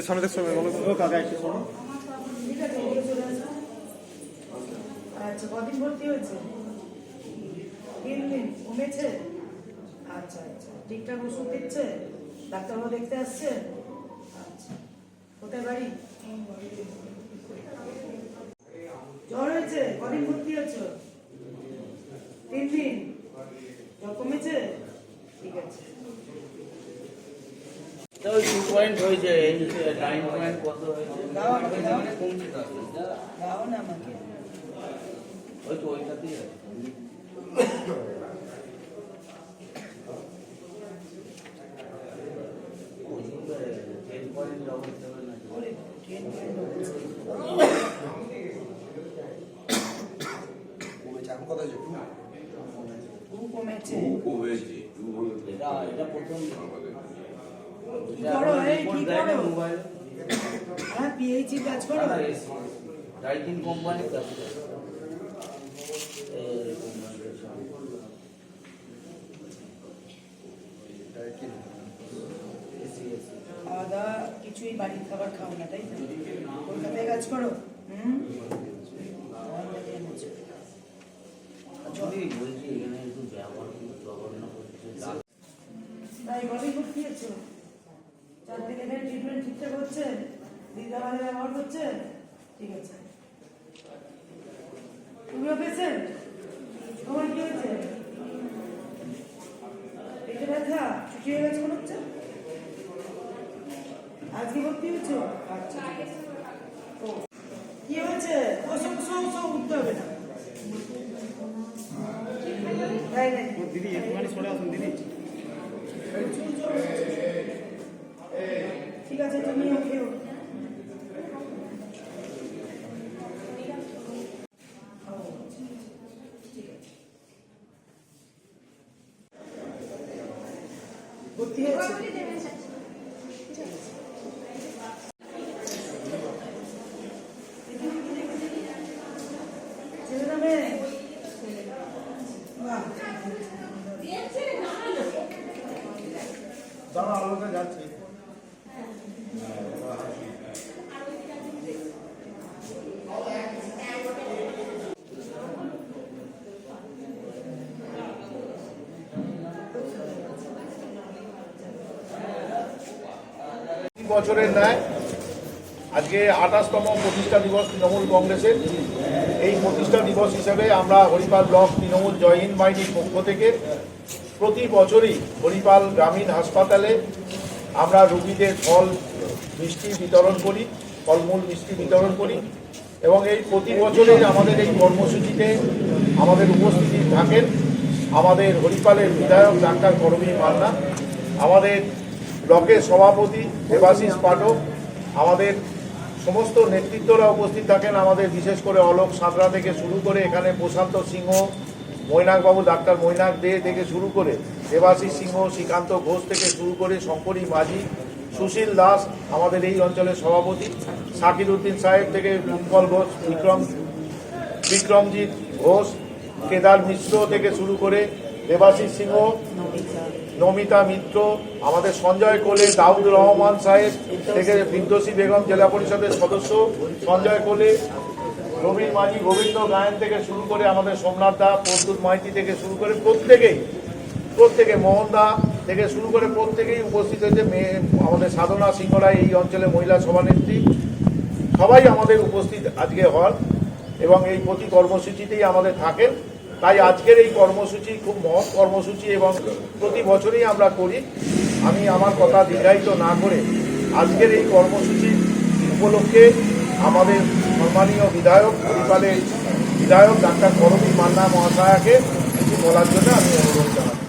যে সামনে দেখছ বলো। তো কাকা একটু শোনো। আচ্ছা কদিন ভর্তি হয়েছে? তিন দিন কমেছে আচ্ছা আচ্ছা ঠিকঠাক ওষুধ দিচ্ছে? ডাক্তারবাবু দেখতে আসছে? আচ্ছা কোথায় বাড়ি? জ্বর হয়েছে কদিন ভর্তি হয়েছো? তিন দিন। জ্বর কমেছে? ঠিক আছে। পয়েন্ট হয়েছে এই নাইন পয়েন্ট কত হয়েছে দাও আমাকে দাও। কমছে তো আসলে। দাও না আমাকে ওই তো ওইটাতেই আছে টেন পয়েন্ট ডবল সেভেন আছে ওরে, ট্রেন ট্রেন হয়েছে। টু কমেছে এটা এটা প্রথম কি করো এই কি করো? হ্যাঁ পিএইচি কাজ করো। রাইটিং কোম্পানি কাজ করে। এই কোম্পানির সঙ্গে। AC, AC. খাওয়া দাওয়া কিছুই বাড়ির খাবার খাও না তাই তো? কলকাতায় কাজ করো হুম? তাই কদিন ভর্তি চারদিন এখানে ট্রিটমেন্ট ঠিকঠাক হচ্ছে? দিদা ভালো ব্যবহার করছে ঠিক আছে। তুমিও পেশেন্ট তোমার কি হয়েছে? পেটে ব্যথা? ছুটি হয়ে গেছে মনে হচ্ছে? আজকে ভর্তি হয়েছো? আচ্ছা ও কি হয়েছে? ওসব সব সব উঠতে হবে না। তাই নাকি দিদি একটুখানি সরে আসুন দিদি ঠিক আছে তুমিও খেও ভর্তি হয়েছে? দাঁড়া আলোকে যাচ্ছে বছরের ন্যায় আজকে আঠাশতম প্রতিষ্ঠা দিবস তৃণমূল কংগ্রেসের। এই প্রতিষ্ঠা দিবস হিসেবে আমরা হরিপাল ব্লক তৃণমূল জয়হিন্দ বাহিনীর পক্ষ থেকে প্রতি বছরই হরিপাল গ্রামীণ হাসপাতালে আমরা রুগীদের ফল, মিষ্টি বিতরণ করি, ফলমূল, মিষ্টি বিতরণ করি এবং এই প্রতি বছরেই আমাদের এই কর্মসূচিতে আমাদের উপস্থিতি থাকেন আমাদের হরিপালের বিধায়ক ডাক্তার করবী মান্না, আমাদের ব্লকের সভাপতি দেবাশিস পাঠক, আমাদের সমস্ত নেতৃত্বরা উপস্থিত থাকেন আমাদের বিশেষ করে অলোক সাঁতরা থেকে শুরু করে এখানে প্রশান্ত সিংহ, মৈনাকবাবু, ডাক্তার মৈনাক দে থেকে শুরু করে দেবাশিস সিংহ, শ্রীকান্ত ঘোষ থেকে শুরু করে শঙ্করী মাঝি, সুশীল দাস আমাদের এই অঞ্চলের সভাপতি শাকির উদ্দিন সাহেব থেকে উৎপল ঘোষ, বিক্রম, বিক্রমজিৎ ঘোষ, কেদার মিশ্র থেকে শুরু করে দেবাশিস সিংহ, নমিতা মিত্র, আমাদের সঞ্জয় কোলে, দাউদ রহমান সাহেব, থেকে বিদ্যসী বেগম জেলা পরিষদের সদস্য, সঞ্জয় কোলে, রবীন মাঝি গোবিন্দ গায়ন থেকে শুরু করে আমাদের সোমনাথ দা, প্রদ্যুৎ মাইতি থেকে শুরু করে প্রত্যেকেই, প্রত্যেকে মোহন দা থেকে শুরু করে প্রত্যেকেই উপস্থিত হয়েছে। মেয়ে আমাদের সাধনা সিংহরায় এই অঞ্চলের মহিলা সভানেত্রী, সবাই আমাদের উপস্থিত আজকে হন এবং এই প্রতি কর্মসূচিতেই আমাদের থাকেন। তাই আজকের এই কর্মসূচি খুব মহৎ কর্মসূচি এবং প্রতি বছরই আমরা করি। আমি আমার কথা দীর্ঘায়িত না করে আজকের এই কর্মসূচি উপলক্ষে আমাদের সম্মানীয় বিধায়ক, পরিপালের বিধায়ক ডাক্তার করবী মান্না মহাশয়াকে কিছু বলার জন্য আমি অনুরোধ জানাচ্ছি।